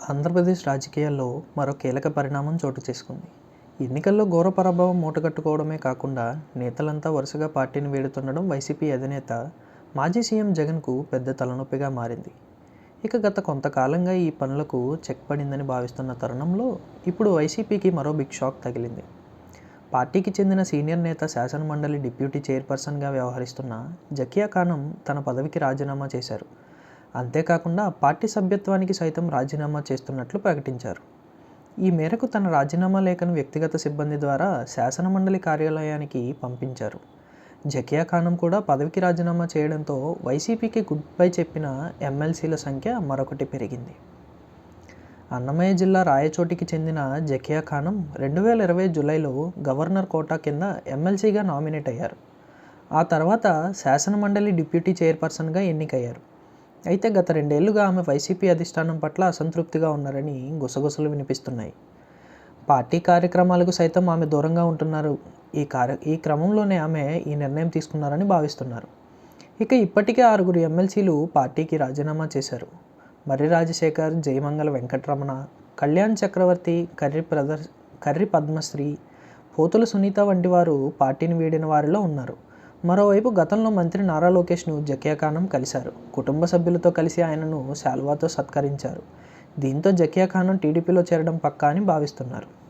ఆంధ్రప్రదేశ్ రాజకీయాల్లో మరో కీలక పరిణామం చోటు చేసుకుంది. ఎన్నికల్లో ఘోర పరాభవం మూటగట్టుకోవడమే కాకుండా నేతలంతా వరుసగా పార్టీని వేడుతుండడం వైసీపీ అధినేత మాజీ సీఎం జగన్కు పెద్ద తలనొప్పిగా మారింది. ఇక గత కొంతకాలంగా ఈ పనులకు చెక్ పడిందని భావిస్తున్న తరుణంలో ఇప్పుడు వైసీపీకి మరో బిగ్ షాక్ తగిలింది. పార్టీకి చెందిన సీనియర్ నేత శాసనమండలి డిప్యూటీ చైర్పర్సన్గా వ్యవహరిస్తున్న జకియా ఖానం తన పదవికి రాజీనామా చేశారు. అంతేకాకుండా పార్టీ సభ్యత్వానికి సైతం రాజీనామా చేస్తున్నట్లు ప్రకటించారు. ఈ మేరకు తన రాజీనామా లేఖను వ్యక్తిగత సిబ్బంది ద్వారా శాసనమండలి కార్యాలయానికి పంపించారు. జకియా ఖానం కూడా పదవికి రాజీనామా చేయడంతో వైసీపీకి గుడ్ బై చెప్పిన ఎమ్మెల్సీల సంఖ్య మరొకటి పెరిగింది. అన్నమయ్య జిల్లా రాయచోటికి చెందిన జకియా ఖానం రెండు వేల ఇరవై జూలైలో గవర్నర్ కోటా కింద ఎమ్మెల్సీగా నామినేట్ అయ్యారు. ఆ తర్వాత శాసనమండలి డిప్యూటీ చైర్పర్సన్గా ఎన్నికయ్యారు. అయితే గత రెండేళ్ళుగా ఆమె వైసీపీ అధిష్టానం పట్ల అసంతృప్తిగా ఉన్నారని గుసగుసలు వినిపిస్తున్నాయి. పార్టీ కార్యక్రమాలకు సైతం ఆమె దూరంగా ఉంటున్నారు. ఈ కార్య ఈ క్రమంలోనే ఆమె ఈ నిర్ణయం తీసుకున్నారని భావిస్తున్నారు. ఇక ఇప్పటికే ఆరుగురు ఎమ్మెల్సీలు పార్టీకి రాజీనామా చేశారు. మర్రి రాజశేఖర్ జయమంగళ వెంకటరమణ కళ్యాణ్ చక్రవర్తి కర్రి ప్రదర్ కర్రి పద్మశ్రీ పోతుల సునీత వంటి వారు పార్టీని వీడిన వారిలో ఉన్నారు. మరోవైపు గతంలో మంత్రి నారా లోకేష్ను జకియా ఖానం కలిశారు. కుటుంబ సభ్యులతో కలిసి ఆయనను శాల్వాతో సత్కరించారు. దీంతో జకియా ఖానం టీడీపీలో చేరడం పక్కా అని భావిస్తున్నారు.